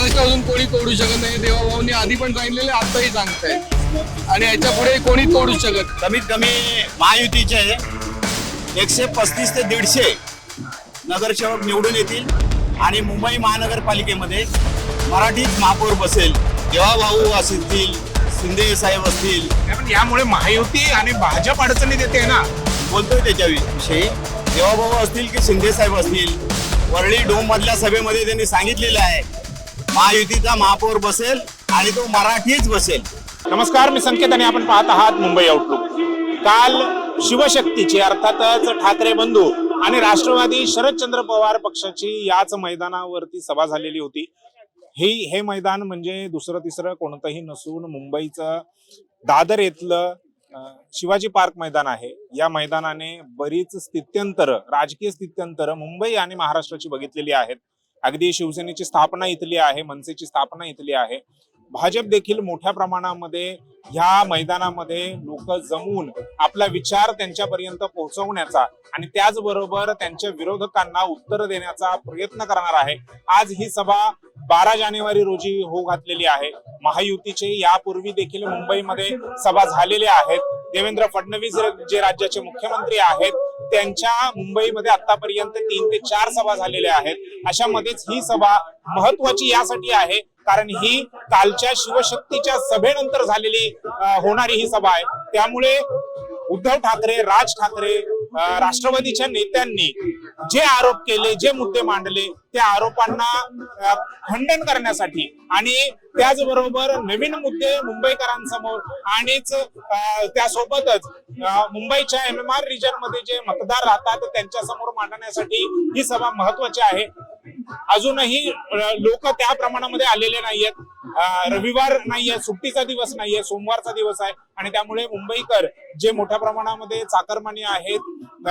महाराष्ट्रातून कोणी तोडू शकत नाही. देवाभाऊनी आधी पण सांगितलेले आताही सांगतायत आणि याच्यापुढे कोणी तोडू शकत कमीत कमी महायुतीचे एकशे पस्तीस ते दीडशे नगरसेवक निवडून येतील आणि मुंबई महानगरपालिकेमध्ये मराठीच महापौर बसेल देवाभाऊ असतील शिंदे साहेब असतील. पण यामुळे महायुती आणि भाजप अडचणीत येते ना. बोलतोय त्याच्याविषयी. देवाभाऊ असतील की शिंदे साहेब असतील? वरळी डोम मधल्या सभेमध्ये त्यांनी सांगितलेलं आहे महायुतीचा महापौर बसेल आणि तो मराठीच बसेल. नमस्कार मी संकेत आणि आपण पाहत आहात मुंबई आउटलुक काल शिवशक्तीची अर्थातच ठाकरे बंधू आणि राष्ट्रवादी शरदचंद्र पवार पक्षाची याच मैदानावरती सभा झालेली होती. हे हे मैदान म्हणजे दुसरं तिसरं कोणतंही नसून मुंबईचं दादर येथलं शिवाजी पार्क मैदान आहे. या मैदानाने बरीच स्थित्यंतर राजकीय स्थित्यंतर मुंबई आणि महाराष्ट्राची बघितलेली आहेत. अगदी शिवसेनेची स्थापना इथली आहे मनसेची स्थापना इथली आहे. भाजप देखील मोठ्या प्रमाणामध्ये ह्या मैदानामध्ये लोक जमून आपला विचार त्यांच्यापर्यंत पोहोचवण्याचा आणि त्याचबरोबर त्यांच्या विरोधकांना उत्तर देण्याचा प्रयत्न करणार आहे. आज ही सभा बारा जानेवारी रोजी होऊ घातलेली आहे. महायुतीचे यापूर्वी देखील मुंबईमध्ये सभा झालेल्या आहेत. देवेंद्र फडणवीस जे राज्याचे मुख्यमंत्री आहेत त्यांच्या मुंबईमध्ये आतापर्यंत तीन ते चार सभा झालेल्या आहेत. अशामध्येच ही सभा महत्वाची यासाठी आहे कारण ही कालच्या शिवशक्तीच्या सभेनंतर झालेली होणारी ही सभा आहे. त्यामुळे उद्धव ठाकरे राज ठाकरे राष्ट्रवादीच्या नेत्यांनी जे आरोप केले जे मुद्दे मांडले त्या आरोपांना खंडन करण्यासाठी आणि त्याचबरोबर नवीन मुद्दे मुंबईकरांसमोर आणिच त्यासोबतच मुंबईच्या एम एम आर रिजनमध्ये जे मतदार राहतात त्यांच्यासमोर मांडण्यासाठी ही सभा महत्वाची आहे. अजूनही लोक त्या प्रमाणामध्ये आलेले नाहीयेत. रविवार नाहीये सुट्टीचा दिवस नाहीये सोमवारचा दिवस आहे. आणि त्यामुळे मुंबईकर जे मोठ्या प्रमाणामध्ये चाकरमानी आहेत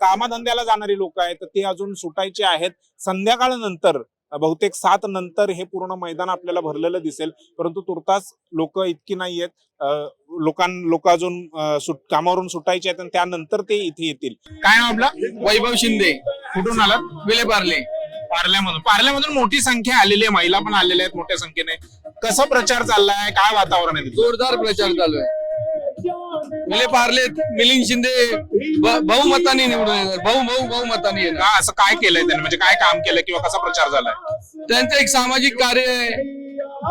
कामाधंद्याला जाणारी लोक आहेत ते अजून सुटायचे आहेत. संध्याकाळनंतर बहुतेक सात नंतर हे पूर्ण मैदान आपल्याला भरलेलं दिसेल. परंतु तुर्तास लोक इतकी नाहीयेत. आहेत लोकां लोक अजून सुट कामावरून सुटायचे आहेत आणि त्यानंतर ते इथे येतील. काय आपलं? वैभव शिंदे. कुठून आलात? विले पार्ले पार्ल्यामधून. पार्ल्यामधून मोठी संख्या आलेली आहे. महिला पण आलेल्या आहेत मोठ्या संख्येने. कसं प्रचार चाललाय? काय वातावरण आहे? जोरदार प्रचार चालू आहे. विले पार्ले मिलिंद शिंदे ब- बहुमताने निवडून येणार. भाऊ भाऊ बहुमताने येणार. का असं काय केलंय त्यांनी? म्हणजे काय काम केलं किंवा कसा प्रचार झालाय? त्यांचं एक सामाजिक कार्य आहे.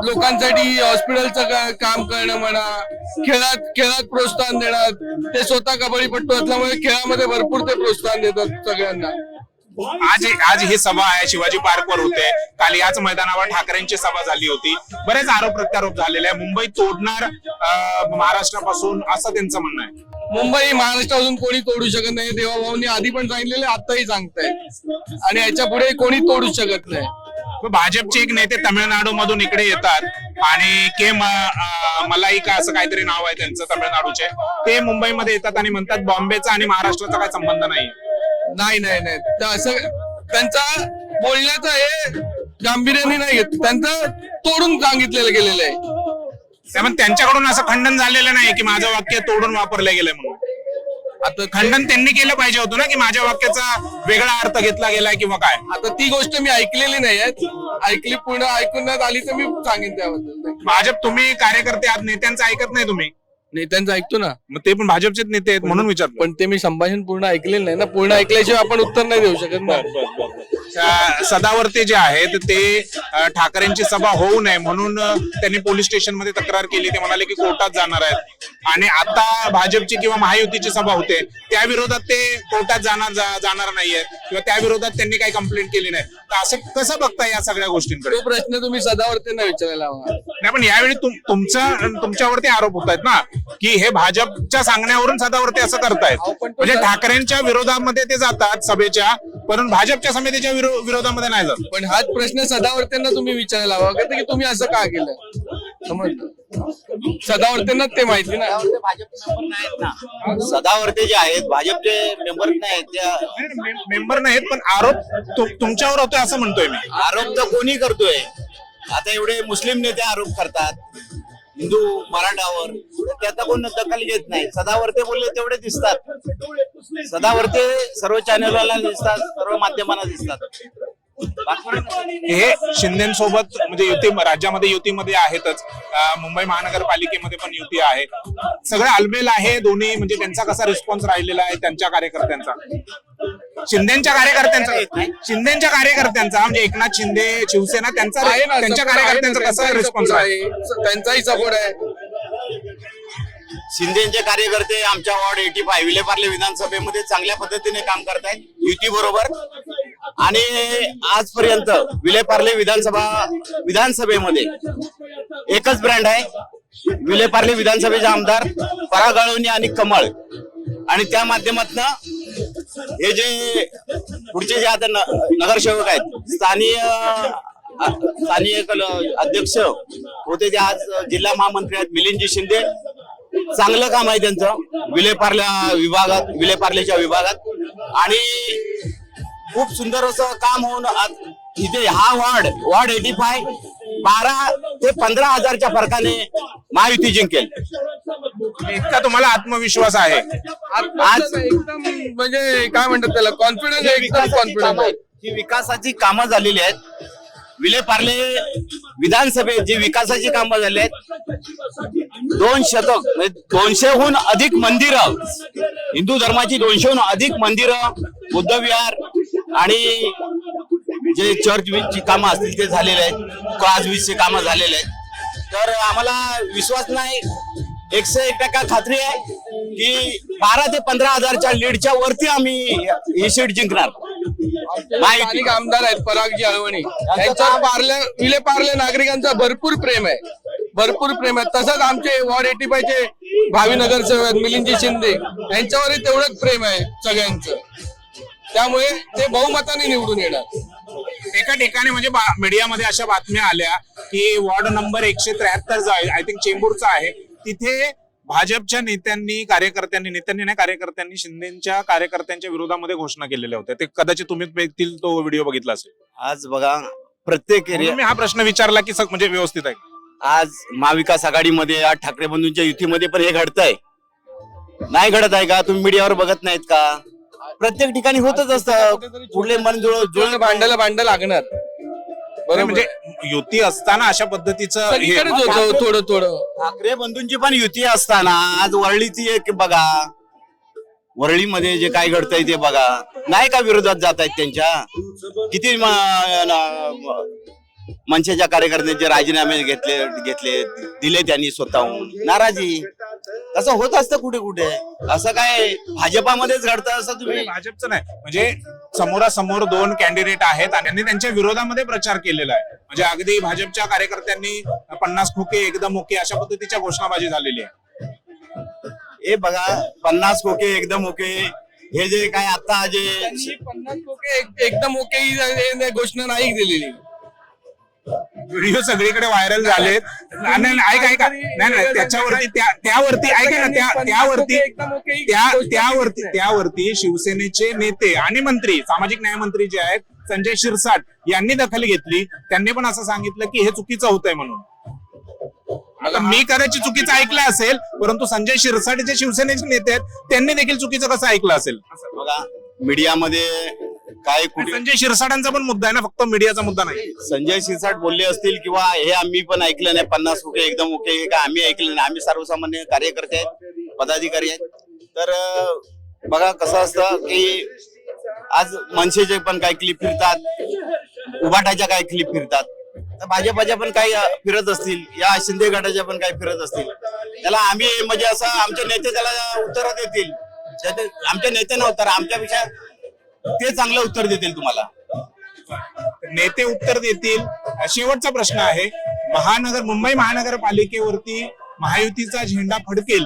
लोकांसाठी हॉस्पिटलचं का- काम करणं म्हणा खेळात खेळात प्रोत्साहन देणार ते स्वतः कबड्डीपट्टू असल्यामुळे खेळामध्ये भरपूर ते प्रोत्साहन देतात सगळ्यांना. आज आज ही सभा आहे शिवाजी पार्क वर होते. काल याच मैदानावर ठाकरेंची सभा झाली होती. बरेच आरोप प्रत्यारोप झालेले आहे मुंबई तोडणार महाराष्ट्रापासून असं त्यांचं म्हणणं आहे. मुंबई महाराष्ट्रातून कोणी तोडू शकत नाही देवाभाऊनी आधी पण सांगितलेले आताही सांगतायत आणि याच्यापुढे कोणी तोडू शकत नाही. भाजपचे एक नेते तामिळनाडू मधून इकडे येतात. आणि के म- अं, मलाईका असं काहीतरी नाव आहे त्यांचं तामिळनाडूचे. ते मुंबईमध्ये येतात आणि म्हणतात बॉम्बेचा आणि महाराष्ट्राचा काही संबंध नाही नाही नाही नाही. तर असं त्यांचा बोलण्याचं हे गांभीर्याने नाही घेत त्यांचं तोडून सांगितलेलं गेलेलं आहे. त्यामुळे त्यांच्याकडून असं खंडन झालेलं नाही की माझं वाक्य तोडून वापरलं गेलंय म्हणून. आता खंडन त्यांनी केलं पाहिजे होतं ना की माझ्या वाक्याचा वेगळा अर्थ घेतला गेलाय किंवा काय? आता ती गोष्ट मी ऐकलेली नाही ऐकली पूर्ण ऐकून आली तर मी सांगेन त्याबद्दल. भाजप तुम्ही कार्यकर्ते आहात नेत्यांचं ऐकत नाही तुम्ही. नेत्यांचं ऐकतो ना. मग ते पण भाजपचेच नेते आहेत म्हणून विचारतो पण ते मी संभाषण पूर्ण ऐकलेलं नाही ना. पूर्ण ऐकल्याशिवाय आपण उत्तर नाही देऊ शकत ना. सदावर्ते जे आहेत ते अं, ठाकरेंची सभा होऊ नये म्हणून अं, त्यांनी पोलीस स्टेशनमध्ये तक्रार केली. ते म्हणाले की कोर्टात जाणार आहेत. आणि आता भाजपची किंवा महायुतीची सभा होते त्या विरोधात ते कोर्टात जाणार जा- जाणार नाहीये किंवा त्या विरोधात त्यांनी काही कंप्लेंट केली नाही. तर असं कसं बघता या सगळ्या गोष्टींकडे? तो प्रश्न तुम्ही सदावर्तींना विचारायला हवा. नाही पण यावेळी तुम- तुमचं तुमच्यावरती आरोप होत आहेत ना. की हे भाजपच्या सांगण्यावरून सदावरती असं करतायत. म्हणजे ठाकरेंच्या विरोधामध्ये ते जातात सभेच्या पण भाजपच्या समितीच्या विरो- विरोधामध्ये नाही जात. पण हाच प्रश्न सदावर्त्यांना तुम्ही विचारायला हवा. का की तुम्ही असं का केलं? समजलं? सदावर्त्यांना ते माहिती ना. सदावर्ते जे आहेत भाजपचे मेंबर नाही त्या मेंबर नाहीत पण आरोप तु- तुमच्यावर होतोय असं म्हणतोय मी. आरोप तर कोणी करतोय? आता एवढे मुस्लिम नेते आरोप करतात. हिंदू मराठावर तर त्याचा कोण दखल घेत नाही. सदावर्ते बोलले तेवढे दिसतात. सदावर्ते सर्व चॅनलला दिसतात सर्व माध्यमांना दिसतात. हे शिंदेसोबत म्हणजे युती राज्यामध्ये युतीमध्ये आहेतच. मुंबई महानगरपालिकेमध्ये पण युती आहे. सगळं अलबेल आहे दोन्ही म्हणजे त्यांचा कसा रिस्पॉन्स राहिलेला आहे त्यांच्या कार्यकर्त्यांचा? शिंदेच्या कार्यकर्त्यांचा शिंदेच्या कार्यकर्त्यांचा म्हणजे एकनाथ शिंदे शिवसेना त्यांचा आहे ना, त्यांच्या support आहे ना, कार्यकर्त्यांचा कसा त्यांचाही रिस्पॉन्स support आहे? त्यांचाही सपोर्ट आहे. शिंदेचे कार्यकर्ते आमच्या वॉर्ड एटी फाय विलेपार्ले विधानसभेमध्ये चांगल्या पद्धतीने काम करतायत युती बरोबर आणि आजपर्यंत विलेपार्ले विधानसभा विधानसभेमध्ये एकच ब्रँड आहे विलेपार्ले विधानसभेचे आमदार परागळवणी आणि कमळ. आणि त्या माध्यमातून हे जे पुढचे जे आता नगरसेवक आहेत स्थानीय स्थानीय अध्यक्ष होते ते आज जिल्हा महामंत्री आहेत मिलिंदजी शिंदे. चांगलं काम आहे त्यांचं विलेपार्ल्या विभागात विलेपार्लेच्या विभागात. आणि खूप सुंदर असं काम होऊन इथे हा वॉर्ड वॉर्ड एटी फाय बारा ते पंधरा हजारच्या फरकाने महायुती जिंकेल. इतका तुम्हाला आत्मविश्वास आहे. आज एकदम म्हणजे काय म्हणतात त्याला कॉन्फिडन्स एकदम कॉन्फिडन्स आहे. जी विकासाची कामं झालेली आहेत. विलेपार्ले विधानसभेत जी विकासाची कामं झाली आहेत दोन शतक म्हणजे दोनशेहून अधिक मंदिरं हिंदू धर्माची दोनशेहून अधिक मंदिरं बुद्धविहार आणि जे चर्च ची कामं असतील ते झालेले आहेत. क्लास वीसचे कामं झालेले आहेत. तर आम्हाला विश्वास नाही. एकशे एक टक्का खात्री आहे की बारा ते पंधरा हजारच्या लीडच्या वरती आम्ही ही सीट जिंकणार. माहिती स्थानिक आमदार आहेत परागजी अळवणी त्यांच्यावर पार्ले विले पार्ले नागरिकांचा भरपूर प्रेम आहे. भरपूर प्रेम आहे. तसंच आमचे वॉर्ड एटी चे भावी नगरसेवक आहेत मिलिंदजी शिंदे यांच्यावरही तेवढंच प्रेम आहे सगळ्यांचं. त्यामुळे ते बहुमताने निवडून येणार. एका ठिकाणी म्हणजे बा- मीडियामध्ये अशा बातम्या आल्या की वॉर्ड नंबर एकशे त्र्याहत्तर जो आहे आय थिंक चेंबूरचा आहे तिथे भाजपच्या नेत्यांनी कार्यकर्त्यांनी नेत्यांनी नाही कार्यकर्त्यांनी शिंदेच्या कार्यकर्त्यांच्या विरोधामध्ये घोषणा केलेल्या होत्या. ते कदाचित तुम्ही देखील तो व्हिडिओ बघितला असेल. आज बघा प्रत्येक एरिया मी हा प्रश्न विचारला की सग- म्हणजे व्यवस्थित आहे. आज महाविकास आघाडीमध्ये आज ठाकरे बंधूंच्या युतीमध्ये पण हे घडतंय. नाही घडत आहे का? तुम्ही मीडियावर बघत नाहीत का? प्रत्येक ठिकाणी होतच असतं. कुठले मन जुळ जुळणं जुळ भांडायला भांड लागणार. बरं, म्हणजे युती असताना अशा पद्धतीचं हे- सगळीकडेच होतं. थोडं थोडं. ठाकरे बंधूंची पण युती असताना आज वरळीची एक बघा. वरळीमध्ये जे काय घडतंय ते बघा. नाही का विरोधात जात आहेत त्यांच्या? किती म- न- म- मनसेच्या कार्यकर्त्यांचे राजीनामे घेतले घेतले दिले त्यांनी स्वतःहून. नाराजी. तसं होत असतं कुठे कुठे. असं काय भाजपामध्येच घडतं असं तुम्ही भाजपचं नाही. म्हणजे समोरासमोर दोन कॅन्डिडेट आहेत आणि त्यांनी त्यांच्या विरोधामध्ये प्रचार केलेला आहे. म्हणजे अगदी भाजपच्या कार्यकर्त्यांनी पन्नास खोके एकदम ओके अशा पद्धतीच्या घोषणाबाजी झालेली आहे. हे बघा पन्नास खोके एकदम ओके. हे जे काय आता जे त्यांनी पन्नास एक- एकदम ओके हे घोषणा नाही दिलेली. व्हिडिओ सगळीकडे व्हायरल झालेत. नाही नाही, ऐका ऐका. नाही नाही त्याच्यावरती त्या- त्यावरती ऐका ना त्या त्यावरती त्या त्यावरती. त्यावरती शिवसेनेचे नेते आणि मंत्री सामाजिक न्याय मंत्री जे आहेत संजय शिरसाट यांनी दखल घेतली. त्यांनी पण असं सांगितलं की हे चुकीचं होतंय म्हणून. आता मी कदाचित चुकीचं ऐकलं असेल परंतु संजय शिरसाट जे शिवसेनेचे नेते आहेत त्यांनी देखील चुकीचं कसं ऐकलं असेल? बघा मीडियामध्ये काय कुठे संजय शिरसाटांचा पण मुद्दा आहे ना फक्त मीडियाचा मुद्दा नाही. संजय शिरसाट बोलले असतील किंवा हे आम्ही पण ऐकलं नाही पन्नास ओके एकदम ओके हे काय आम्ही ऐकलं नाही. आम्ही सर्वसामान्य कार्यकर्ते आहेत पदाधिकारी आहेत. तर अं, बघा कसं असतं की आज मनसेचे पण काही क्लिप फिरतात उभाटाच्या काही क्लिप फिरतात तर भाजपाच्या पण काही अं, फिरत असतील या शिंदे गटाच्या पण काही फिरत असतील. त्याला आम्ही म्हणजे असं आमचे नेते त्याला उत्तर देतील. त्याचे- आमच्या नेते उत्तर आमच्यापेक्षा ते चांगलं उत्तर देतील तुम्हाला. नेते उत्तर देतील. शेवटचा प्रश्न आहे. महानगर मुंबई महानगरपालिकेवरती महायुतीचा झेंडा फडकेल.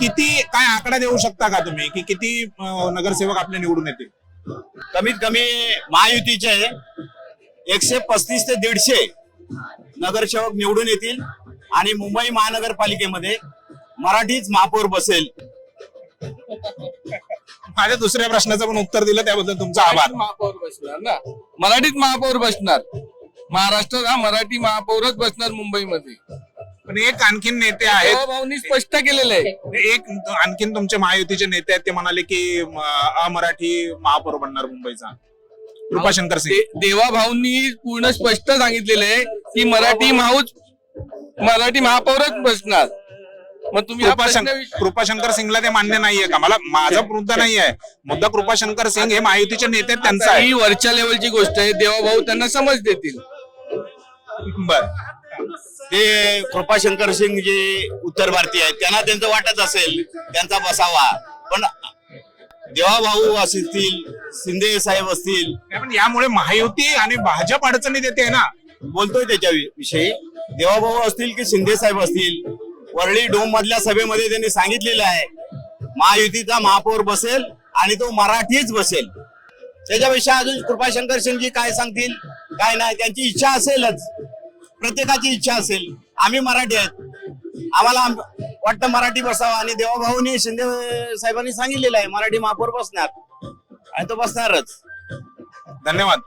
किती काय आकडा देऊ शकता का तुम्ही? की किती नगरसेवक आपले निवडून येतील? कमीत कमी महायुतीचे एकशे पस्तीस ते दीडशे नगरसेवक निवडून येतील आणि मुंबई महानगरपालिकेमध्ये मराठीच महापौर बसेल. माझ्या दुसऱ्या प्रश्नाचं पण उत्तर दिलं त्याबद्दल तुमचा आभार. महापौर बसणार ना? मराठीत महापौर बसणार. महाराष्ट्रात हा मराठी महापौरच बसणार मुंबईमध्ये. पण एक आणखीन नेते आहेत. भाऊनी स्पष्ट केलेलं आहे. एक आणखीन तुमचे महायुतीचे नेते आहेत ते म्हणाले की म, अमराठी महापौर बनणार मुंबईचा. कृपाशंकर सिंग. दे- देवा भाऊंनी पूर्ण स्पष्ट सांगितलेलं आहे की मराठी माहूच मराठी महापौरच बसणार. मग तुम्ही हा विच- कृपाशंकर सिंगला ते मान्य नाहीये का? मला माझा मुद्दा नाहीये. मुद्दा कृपाशंकर सिंग हे महायुतीचे नेते आहेत, त्यांचा आहे. ही वरच्या लेवलची गोष्ट आहे. देवा भाऊ त्यांना समज देतील. बर. ते कृपाशंकर सिंग जे उत्तर भारतीय आहेत त्यांना त्यांचं वाटत असेल त्यांचा बसावा. पण देवाभाऊ असतील शिंदे साहेब असतील पण यामुळे महायुती आणि भाजप अडचणीत येते ना. बोलतोय त्याच्या विषयी देवाभाऊ असतील की शिंदे साहेब असतील? वरळी डोम मधल्या सभेमध्ये त्यांनी सांगितलेलं आहे महायुतीचा महापौर बसेल आणि तो मराठीच बसेल. त्याच्यापेक्षा अजून कृपाशंकर सिंगजी काय सांगतील काय नाही त्यांची इच्छा असेलच. प्रत्येकाची इच्छा असेल. आम्ही मराठी आहेत. आम्हाला वाटतं मराठी बसावं आणि देवाभाऊनी शिंदे साहेबांनी सांगितलेलं आहे मराठी महापौर बसणार. आणि तो बसणारच. धन्यवाद.